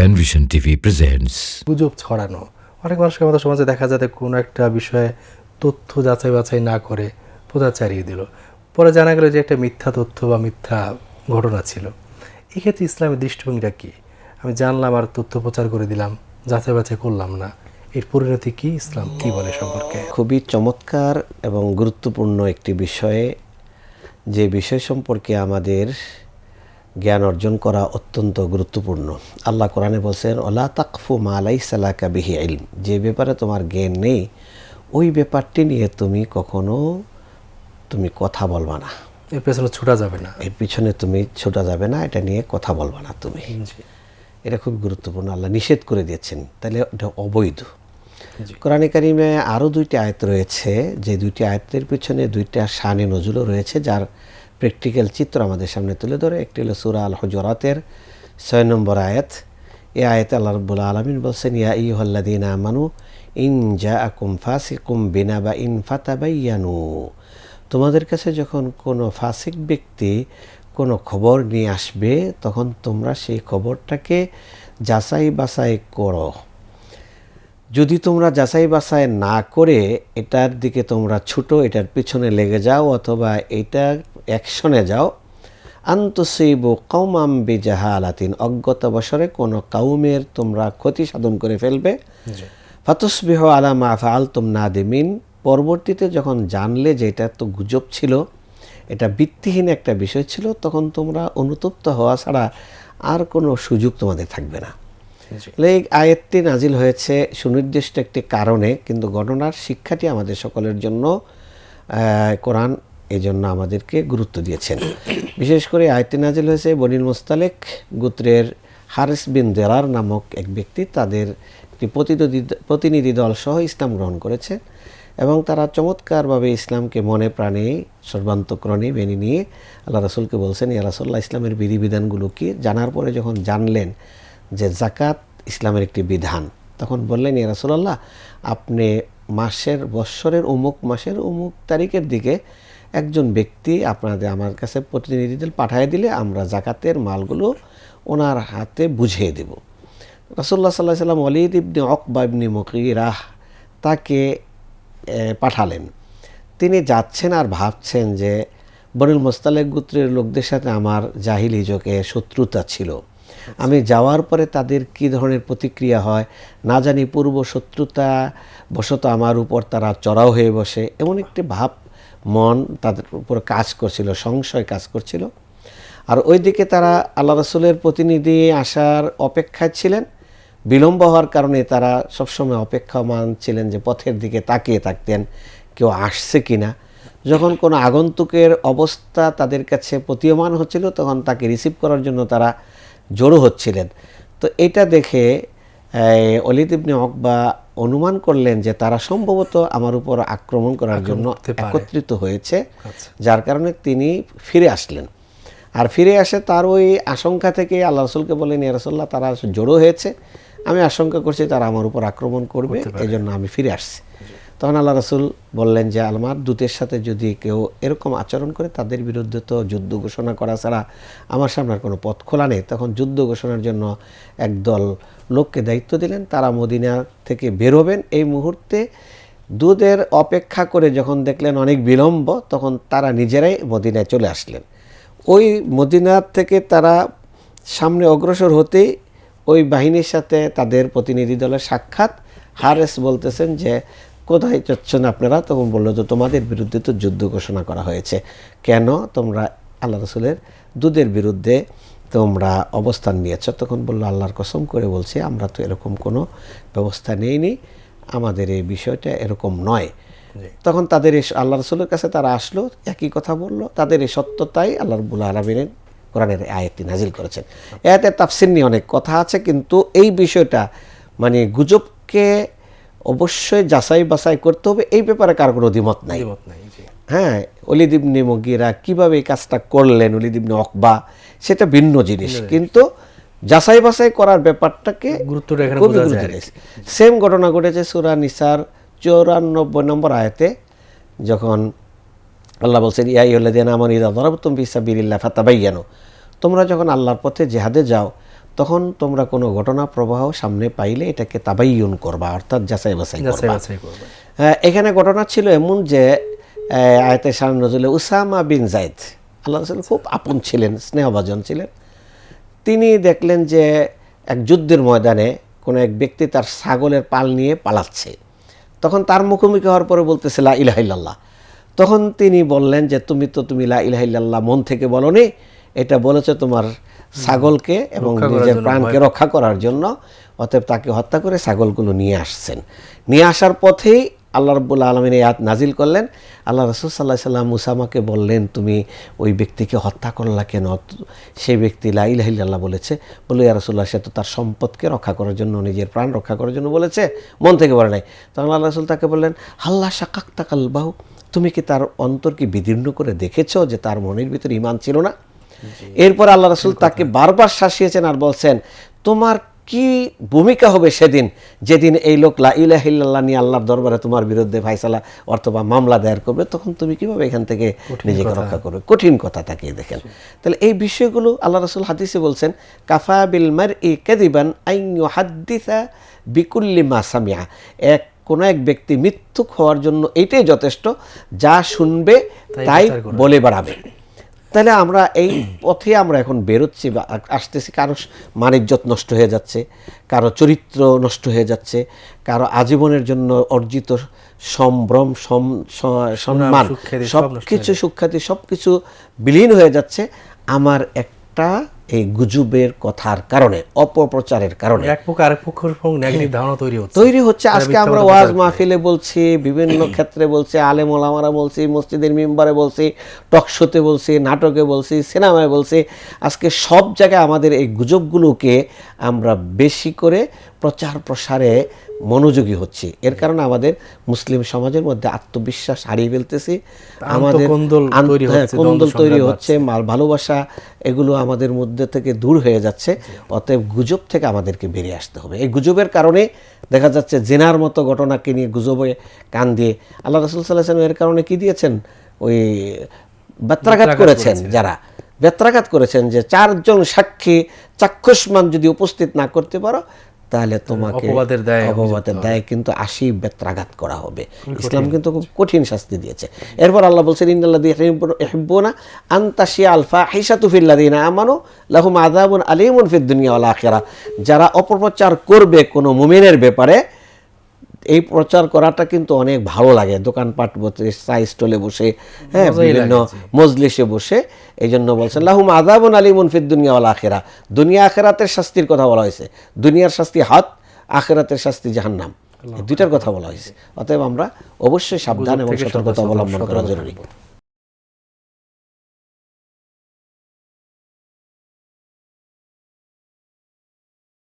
Panvision TV presents গুজব ছড়ানো। অনেক মানুষকে আমাদের সমাজে দেখা যাতে কোনো একটা বিষয়ে তথ্য যাচাই বাছাই না করে প্রচার চালিয়ে দিল। পরে জানা গেল যে একটা মিথ্যা তথ্য বা মিথ্যা ঘটনা ছিল। এক্ষেত্রে ইসলামের দৃষ্টিভঙ্গিটা কী? আমি জানলাম আর তথ্য প্রচার করে দিলাম যাচাই বাছাই করলাম না। এর পরিণতি কি ইসলাম কি বলে সম্পর্কে? খুবই চমৎকার এবং গুরুত্বপূর্ণ একটি বিষয়ে। যে বিষয় সম্পর্কে আমাদের জ্ঞান অর্জন করা অত্যন্ত গুরুত্বপূর্ণ। আল্লাহ কোরআনে বলছেন ওলা তাকফু মালাই সালাকা বিহি ইলম। যে ব্যাপারে তোমার জ্ঞান নেই ওই ব্যাপারটি নিয়ে তুমি কখনো তুমি কথা বলবা না। এর পেছনে ছুটা যাবে না। এর পিছনে তুমি ছোটা যাবে না এটা নিয়ে কথা বলবা না তুমি। এটা খুব গুরুত্বপূর্ণ আল্লাহ নিষেধ করে দিয়েছেন। তাহলে এটা অবৈধ। কোরআনে কারিমে আরও দুইটি আয়াত রয়েছে যে দুইটি আয়াতের পিছনে দুইটা শানে নজুলও রয়েছে যার প্র্যাকটিক্যাল চিত্র আমাদের সামনে তুলে ধরে। একটি হলো সুরা আল হজরাতের ছয় নম্বর আয়াত। এই আয়াতে আল্লাহ রব্বুল আলমিন বলছেন, ইয়া ই হল্লাদিন আমানু, ইন জা আকুম ফাসিকুম বিনা বা ইন ফাতাবাইয়ানু। তোমাদের কাছে যখন কোনো ফাসিক ব্যক্তি কোনো খবর নিয়ে আসবে, তখন তোমরা সেই খবরটাকে যাচাই বাছাই করো। যদি তোমরা যাচাই বাছাই না করে এটার দিকে তোমরা ছুটো এটার পিছনে লেগে যাও অথবা এটা অ্যাকশনে যাও আন্তসৈব কৌমাম বেজাহা আলাতিন অজ্ঞতা বছরে কোনো কাউমের তোমরা ক্ষতি সাধন করে ফেলবে। ফাতুসবিহ আলা মা ফাআলতুম নাদিমিন পরবর্তীতে যখন জানলে যে এটা তো গুজব ছিল এটা ভিত্তিহীন একটা বিষয় ছিল তখন তোমরা অনুতপ্ত হওয়া ছাড়া আর কোনো সুযোগ তোমাদের থাকবে না। আয়াতটি নাজিল হয়েছে সুনির্দিষ্ট একটি কারণে, কিন্তু ঘটনার শিক্ষাটি আমাদের সকলের জন্য কোরআন এই জন্য আমাদেরকে গুরুত্ব দিয়েছেন। বিশেষ করে আয়াতটি নাজিল হয়েছে বনিল মোস্তালেক গোত্রের হারিস বিন দেরার নামক এক ব্যক্তি। তাদের একটি প্রতিনিধি প্রতিনিধি দল সহ ইসলাম গ্রহণ করেছে এবং তারা চমৎকারভাবে ইসলামকে মনে প্রাণে সর্বান্তক্রণে মেনে নিয়ে আল্লাহ রসুলকে বলছেন, ইয়া রাসুল্লাহ ইসলামের বিধিবিধানগুলো কি? জানার পরে যখন জানলেন যে জাকাত ইসলামের একটি বিধান। তখন বললেন, ইয়া রাসুলাল্লাহ, আপনি মাসের, বৎসরের অমুক, মাসের অমুক তারিখের দিকে একজন ব্যক্তি আপনাদের আমার কাছে প্রতিনিধিদের পাঠিয়ে দিলে আমরা জাকাতের মালগুলো ওনার হাতে বুঝিয়ে দেব। রাসুল্লাহ সাল্লাহ সাল্লাম অলিদ ইবনে অকবা ইবনি মকিরাহ তাকে পাঠালেন। তিনি যাচ্ছেন আর ভাবছেন যে বনিল মোস্তালেক গোত্রের লোকদের সাথে আমার জাহিলি যোগে শত্রুতা ছিল। আমি যাওয়ার পরে তাদের কি ধরনের প্রতিক্রিয়া হয়? না জানি পূর্ব শত্রুতা বশত আমার উপর তারা চড়াও হয়ে বসে। এমন একটি ভাব মন তাদের উপর কাজ করছিল, সংশয় কাজ করছিল। আর ওইদিকে তারা আল্লাহ রসুলের প্রতিনিধি আসার অপেক্ষায় ছিলেন। বিলম্ব হওয়ার কারণে তারা সবসময় অপেক্ষামান ছিলেন যে পথের দিকে তাকিয়ে থাকতেন, কেউ আসছে কিনা। যখন কোনো আগন্তুকের অবস্থা তাদের কাছে প্রতীয়মান হচ্ছিল, তখন তাকে রিসিভ করার জন্য তারা জড়ো হচ্ছিলেন। তো এটা দেখে অলিদ ইবনে অকবা অনুমান করলেন যে তারা সম্ভবত আমার উপর আক্রমণ করার জন্য একত্রিত হয়েছে আচ্ছা। যার কারণে তিনি ফিরে আসলেন। আর ফিরে আসে তার ওই আশঙ্কা থেকে আল্লাহ রসুলকে বলেন ইয়া রাসূলুল্লাহ তারা জড়ো হয়েছে। আমি আশঙ্কা করছি তারা আমার উপর আক্রমণ করবে। এই জন্য আমি ফিরে আসছি। তখন আল্লাহ রসুল বললেন যে আমার দূতের সাথে যদি কেউ এরকম আচরণ করে, তাদের বিরুদ্ধে তো যুদ্ধ ঘোষণা করা ছাড়া আমার সামনে কোনো পথ খোলা নেই। তখন যুদ্ধ ঘোষণার জন্য একদল লোককে দায়িত্ব দিলেন। তারা মদিনা থেকে বেরোবেন এই মুহূর্তে দুধের অপেক্ষা করে যখন দেখলেন অনেক বিলম্ব, তখন তারা নিজেরাই মদিনায় চলে আসলেন। ওই মদিনার থেকে তারা সামনে অগ্রসর হতেই ওই বাহিনীর সাথে তাদের প্রতিনিধি দলের সাক্ষাৎ। হারেস বলতেছেন যে কোথায় যাচ্ছেন আপনারা? তখন বলল যে তোমাদের বিরুদ্ধে তো যুদ্ধ ঘোষণা করা হয়েছে। কেন? তোমরা আল্লাহ রসুলের দুধের বিরুদ্ধে তোমরা অবস্থান নিয়েছ। তখন বলল আল্লাহর কসম করে বলছে আমরা তো এরকম কোনো ব্যবস্থা নেইনি। আমাদের এই বিষয়টা এরকম নয়। তখন তাদের এই আল্লাহ রসুলের কাছে তারা আসলো একই কথা বলল। তাদের এই সত্যতাই আল্লাহ রবুল্লা আলমিনের কোরআনের আয়াতটি নাজিল করেছেন। এতে তাফসির নিয়ে অনেক কথা আছে কিন্তু এই বিষয়টা মানে গুজবকে অবশ্যই যাচাই বাছাই করতে হবে। এই ব্যাপারে কার কোনো দ্বিমত নাই। হ্যাঁ অলিদিবনি মগিরা কীভাবে এই কাজটা করলেন অলিদিবনি অকবা সেটা ভিন্ন জিনিস। কিন্তু যাচাই বাছাই করার ব্যাপারটাকে গুরুত্ব সেম ঘটনা ঘটেছে সুরা নিসার চৌরানব্বই নম্বর আয়াতে যখন আল্লাহ বলছেন ইয়াই হল্লাদিন আমার ইদা দরাবতুম বিসাবিল্লাহ ফাতাবাইয়ানো। তোমরা যখন আল্লাহর পথে জেহাদে যাও তখন তোমরা কোনো ঘটনা প্রবাহ সামনে পাইলে এটাকে তাবাইয়ুন করবা অর্থাৎ যাচাই বাছাই করবা। হ্যাঁ, এখানে ঘটনা ছিল এমন যে আয়তে Shah Nazrul Usama bin Zaid আল্লাহ রসুল খুব আপন ছিলেন স্নেহভাজন ছিলেন। তিনি দেখলেন যে এক যুদ্ধের ময়দানে কোনো এক ব্যক্তি তার ছাগলের পাল নিয়ে পালাচ্ছে। তখন তার মুখোমুখি হওয়ার পরে বলতেছে লা ইলাহিল্লাহ তখন তিনি বললেন যে তুমি তো তুমি লা ইলাহিল্লাহ মন থেকে বলো বলনি এটা বলেছ তোমার ছাগলকে এবং নিজের প্রাণকে রক্ষা করার জন্য। অতএব তাকে হত্যা করে ছাগলগুলো নিয়ে আসছেন। নিয়ে আসার পথেই আল্লাহ রব্বুল আলমিন এই আয়াত নাজিল করলেন। আল্লাহ রসুল সাল্লাহ সাল্লাম মুসামাকে বললেন তুমি ওই ব্যক্তিকে হত্যা করলা কেন? সেই ব্যক্তি লাইলাহিল্লাহ বলেছে। বলে ইয়া রসুল্লাহ সে তো তার সম্পদকে রক্ষা করার জন্য নিজের প্রাণ রক্ষা করার জন্য বলেছে। মন থেকে বলে নাই। তখন আল্লাহ রসুল তাকে বললেন হাল্লা শাকাক তাকাল বাহু তুমি কি তার অন্তরকে বিদীর্ণ করে দেখেছ যে তার মনের ভিতরে ইমান ছিল না? এরপর আল্লাহ রসুল তাকে বারবার শাসিয়েছেন আর বলছেন তোমার কি ভূমিকা হবে সেদিন? যেদিন এই লোক লা ইলাহিল্লাহ নিয়ে আল্লাহর দরবারে তোমার বিরুদ্ধে ফাইসালা অথবা মামলা দায়ের করবে তখন তুমি কীভাবে এখান থেকে নিজেকে রক্ষা করবে? কঠিন কথা তাকিয়ে দেখেন। তাহলে এই বিষয়গুলো আল্লাহ রসুল হাদিসে বলছেন কাফা বিল মার ই কেদিবান আইন হাদ্দিসা বিকুল্লি মা সামিয়া এক কোনো এক ব্যক্তি মিথ্যুক হওয়ার জন্য এটাই যথেষ্ট যা শুনবে তাই। বলে বেড়াবে। তাহলে আমরা এই পথে আমরা এখন বেরোচ্ছি বা আসতেছি। কারও মানিজ্যত নষ্ট হয়ে যাচ্ছে কারও চরিত্র নষ্ট হয়ে যাচ্ছে কারও আজীবনের জন্য অর্জিত সম্ভ্রম সম্মান সব কিছু সুখ্যাতি সব কিছু বিলীন হয়ে যাচ্ছে। আমার একটা এই গুজবের কথার কারণে অপপ্রচারের কারণে। এক পক্ষ আরেক পক্ষের নেগেটিভ ধারণা তৈরি হচ্ছে। তৈরি হচ্ছে। আজকে আমরা ওয়াজ মাহফিলে বলছি বিভিন্ন ক্ষেত্রে বলছি আলেম ওলামারা বলছি মসজিদের মেম্বারে বলছি টকশোতে বলছি নাটকে বলছি সিনেমায় বলছি। আজকে সব জায়গায় আমাদের এই গুজবগুলোকে আমরা বেশি করে প্রচার প্রসারে মনোযোগী হচ্ছি। এর কারণে আমাদের মুসলিম সমাজের মধ্যে আত্মবিশ্বাস হারিয়ে ফেলতেছি। আমাদের আন্তঃকন্দল তৈরি হ্যাঁ, হচ্ছে, কন্দল তৈরি হচ্ছে মাল ভালোবাসা এগুলো আমাদের মধ্যে থেকে দূর হয়ে যাচ্ছে অতএব গুজব থেকে আমাদেরকে বেরিয়ে আসতে হবে। এই গুজবের কারণে দেখা যাচ্ছে জেনার মতো ঘটনাকে নিয়ে গুজবে কান দিয়ে আল্লাহ রসুল সাল্লাহ এর কারণে কি দিয়েছেন? ওই ব্যত্রাঘাত করেছেন যারা। ব্যত্রাঘাত করেছেন যে চারজন সাক্ষী চাক্ষুষমান যদি উপস্থিত না করতে পারো তাহলে তোমাকে অপবাদের দায় অপবাদের দায় কিন্তু আশি বেত্রাঘাত করা হবে। ইসলাম কিন্তু খুব কঠিন শাস্তি দিয়েছে। এরপর আল্লাহ বলছেন ইন্নাল্লাহ ইহিব্বুনা আন্তাশিয়া আলফা তুফিল্লা ফিল্লাদিনা আমানু লাহুম আযাবুন আলীমুন ফিদ দুনিয়া ওয়াল আখিরা যারা অপপ্রচার করবে কোনো মুমিনের ব্যাপারে এই প্রচার করাটা কিন্তু অনেক ভালো লাগে। দোকানপাট বসে চা স্টলে বসে হ্যাঁ বিভিন্ন মজলিসে বসে এই জন্য বলছেন লাহুম আজাবন আলী মুনফির দুনিয়া ওয়াল আখেরা। দুনিয়া আখেরাতের শাস্তির কথা বলা হয়েছে। দুনিয়ার শাস্তি হাত আখেরাতের শাস্তি জাহান্নাম। দুইটার কথা বলা হয়েছে। অতএব আমরা অবশ্যই সাবধান এবং সতর্কতা অবলম্বন করা জরুরি।